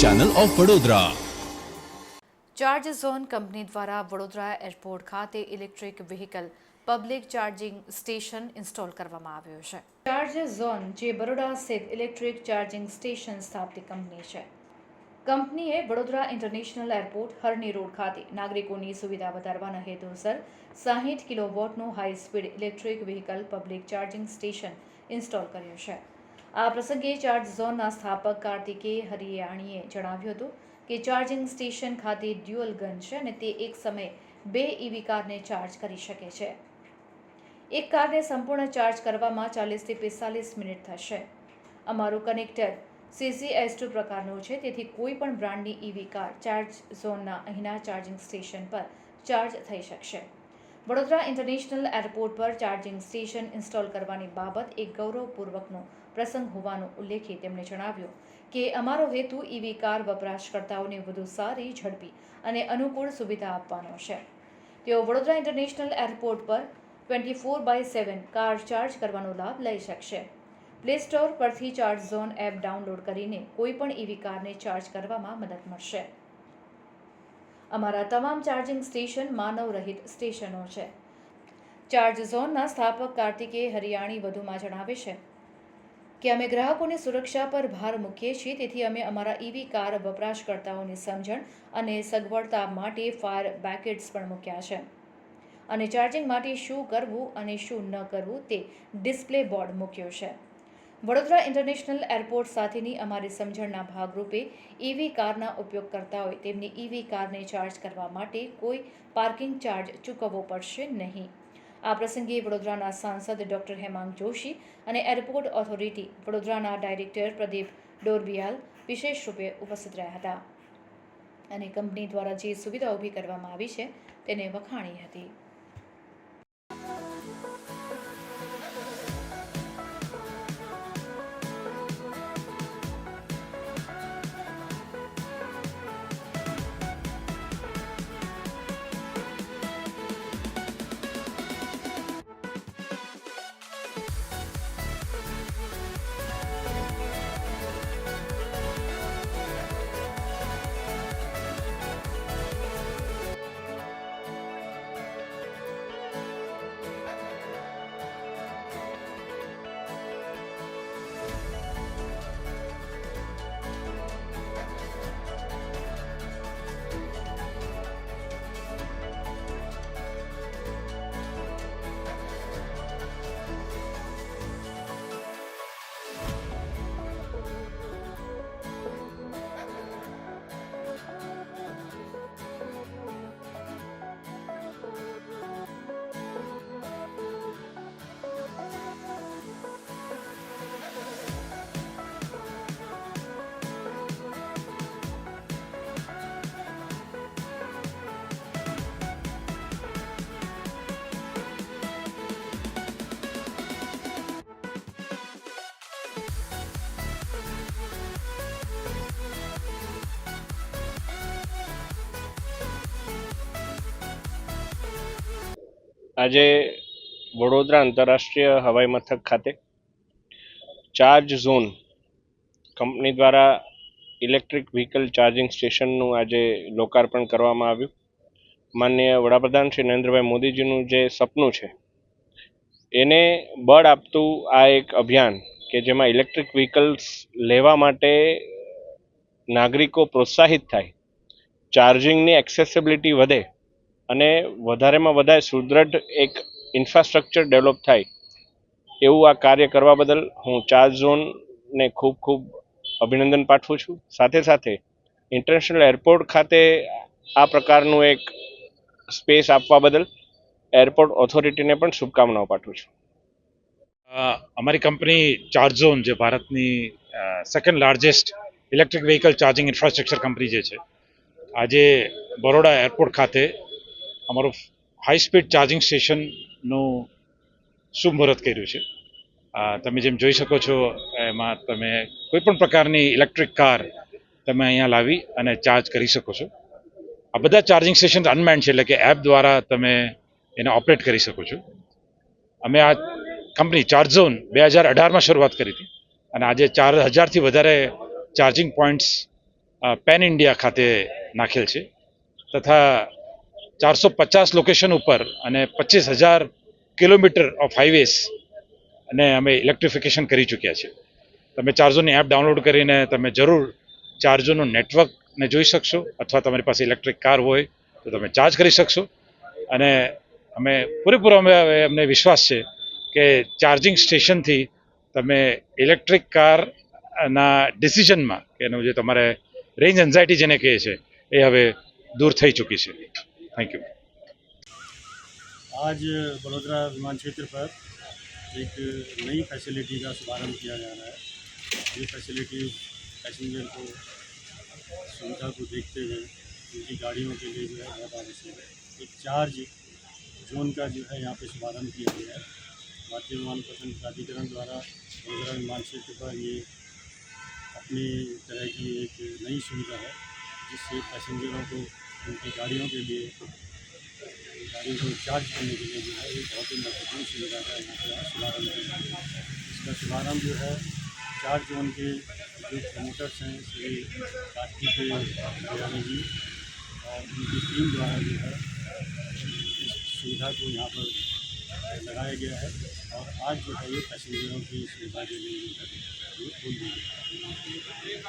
Channel of Vadodara charge zone company દ્વારા Vadodara airport ખાતે electric vehicle public charging station install કરવામાં આવ્યું છે ચાર્જ ઝોન જે બરોડા સ્થિત ઇલેક્ટ્રિક ચાર્જિંગ સ્ટેશન સ્થાપતી કંપની છે કંપનીએ Vadodara international airport Harni road ખાતે નાગરિકોની સુવિધા વધારવાના હેતુસર સાહીઠ કિલોવોટનું high speed electric vehicle public charging station install કર્યું છે આ પ્રસંગે ચાર્જ ઝોનના સ્થાપક કાર્તિકે હરિયાણીએ જણાવ્યું હતું કે ચાર્જિંગ સ્ટેશન ખાતે ડ્યુઅલ ગન છે અને તે એક સમયે બે ઈવી કારને ચાર્જ કરી શકે છે. એક કારને સંપૂર્ણ ચાર્જ કરવામાં ચાલીસથી પિસ્તાલીસ મિનિટ થશે. અમારું કનેક્ટર સીસીએસ ટુ પ્રકારનું છે, તેથી કોઈ પણ બ્રાન્ડની ઈવી કાર ચાર્જ ઝોનના અહીંના ચાર્જિંગ સ્ટેશન પર ચાર્જ થઈ શકશે. વડોદરા ઇન્ટરનેશનલ એરપોર્ટ પર ચાર્જિંગ સ્ટેશન ઇન્સ્ટોલ કરવાની બાબત એક ગૌરવપૂર્વકનો પ્રસંગ હોવાનો ઉલ્લેખી તેમણે જણાવ્યું કે અમારો હેતુ ઇવી કાર વપરાશકર્તાઓને વધુ સારી, ઝડપી અને અનુકૂળ સુવિધા આપવાનો છે. તેઓ વડોદરા ઇન્ટરનેશનલ એરપોર્ટ પર twenty four by seven car charge કરવાનો લાભ લઈ શકશે. પ્લે સ્ટોર પરથી ચાર્જ ઝોન એપ ડાઉનલોડ કરીને કોઈપણ ઇવી કારને ચાર્જ કરવામાં મદદ મળશે. અમારા તમામ ચાર્જિંગ સ્ટેશન માનવ રહિત સ્ટેશનો છે. ચાર્જ ઝોનના સ્થાપક કાર્તિકે હરિયાણી વધુમાં જણાવે છે કે અમે ગ્રાહકોની સુરક્ષા પર ભાર મૂકીએ છીએ, તેથી અમે અમારા ઈવી કાર વપરાશકર્તાઓની સમજણ અને સગવડતા માટે ફાયર બેકેટ્સ પણ મૂક્યા છે. અને ચાર્જિંગ માટે શું કરવું અને શું ન કરવું તે ડિસ્પ્લે બોર્ડ મૂક્યો છે. વડોદરા ઇન્ટરનેશનલ એરપોર્ટ સાથેની અમારી સમજણના ભાગરૂપે ઈવી કારના ઉપયોગકર્તાઓએ તેમની ઈવી કારને ચાર્જ કરવા માટે કોઈ પાર્કિંગ ચાર્જ ચૂકવવો પડશે નહીં. આ પ્રસંગે વડોદરાના સાંસદ ડોક્ટર હેમાંગ જોશી અને એરપોર્ટ ઓથોરિટી વડોદરાના ડાયરેક્ટર પ્રદીપ ડોરબિયાલ વિશેષ રૂપે ઉપસ્થિત રહ્યા હતા. અને કંપની દ્વારા જે સુવિધા ઊભી કરવામાં આવી છે તેને વખાણી હતી. આજે વડોદરા આંતરરાષ્ટ્રીય હવાઈ મથક ખાતે ચાર્જ ઝોન કંપની દ્વારા ઇલેક્ટ્રિક વ્હીકલ ચાર્જિંગ સ્ટેશનનું આજે લોકાર્પણ કરવામાં આવ્યું. માનનીય વડાપ્રધાન શ્રી નરેન્દ્રભાઈ મોદીજીનું જે સપનું છે, એને બળ આપતું આ એક અભિયાન કે જેમાં ઇલેક્ટ્રિક વ્હીકલ્સ લેવા માટે નાગરિકો પ્રોત્સાહિત થાય, ચાર્જિંગની એક્સેસિબિલિટી વધે અને વધારેમાં વધારે સુદૃઢ એક ઇન્ફ્રાસ્ટ્રક્ચર ડેવલપ થાય, એવું આ કાર્ય કરવા બદલ હું ચાર્જ ઝોનને ખૂબ ખૂબ અભિનંદન પાઠવું છું. સાથે સાથે ઇન્ટરનેશનલ એરપોર્ટ ખાતે આ પ્રકારનું એક સ્પેસ આપવા બદલ એરપોર્ટ ઓથોરિટીને પણ શુભકામનાઓ પાઠવું છું. અમારી કંપની ચાર્જ ઝોન જે ભારતની second largest electric vehicle charging infrastructure company જે છે. આજે બરોડા એરપોર્ટ ખાતે અમારું હાઈ સ્પીડ ચાર્જિંગ સ્ટેશનનું શુભમુહૂર્ત કર્યું છે. તમે જેમ જોઈ શકો છો, એમાં તમે કોઈપણ પ્રકારની ઇલેક્ટ્રિક કાર તમે અહીંયા લાવી અને ચાર્જ કરી શકો છો. આ બધા ચાર્જિંગ સ્ટેશન અનમેન્ડ છે એટલે કે એપ દ્વારા તમે એને ઓપરેટ કરી શકો છો. અમે આ કંપની ચાર્જઝોન બે હજાર અઢારમાં શરૂઆત કરી હતી અને આજે ચાર હજારથી વધારે ચાર્જિંગ પોઈન્ટ્સ પેન ઇન્ડિયા ખાતે નાખેલ છે. તથા ચારસો પચાસ લોકેશન ઉપર અને પચીસ હજાર કિલોમીટર ઓફ હાઇવેસ અને અમે ઇલેક્ટ્રિફિકેશન કરી ચૂક્યા છીએ. તમે ચાર્જોની એપ ડાઉનલોડ કરીને તમે જરૂર ચાર્જોનું નેટવર્કને જોઈ શકશો અથવા તમારી પાસે ઇલેક્ટ્રિક કાર હોય તો તમે ચાર્જ કરી શકશો. અને અમે પૂરેપૂરો અમે અમને વિશ્વાસ છે કે ચાર્જિંગ સ્ટેશનથી તમે ઇલેક્ટ્રિક કારના ડિસિઝનમાં કે એનું જે તમારે રેન્જ એન્ઝાયટી જેને કહે છે એ હવે દૂર થઈ ચૂકી છે. थैंक यू आज बड़ोदरा विमान क्षेत्र पर एक नई फैसिलिटी का शुभारंभ किया जा रहा है। ये फैसिलिटी पैसेंजर को, सुविधा को देखते हुए, उनकी गाड़ियों के लिए जो है बहुत आवश्यक है। एक चार्ज जोन का जो है यहाँ पे शुभारंभ किया गया है। भारतीय विमान प्रसन्न प्राधिकरण द्वारा वडोदरा विमान क्षेत्र पर ये अपनी तरह की एक नई सुविधा है, जिससे पैसेंजरों को उनकी गाड़ियों के लिए, गाड़ियों को चार्ज करने के लिए जो है एक बहुत ही महत्वपूर्ण सुविधा का यहाँ पे शुभारंभ है। इसका शुभारंभ जो है चार जोन के जो प्रमोटर्स हैं श्री कार्तिक दयानी जी और उनकी टीम द्वारा जो है, इस सुविधा को यहाँ पर लगाया गया है और आज जो है, ये पैसेंजरों की सुविधा के लिए है खोल दी गई है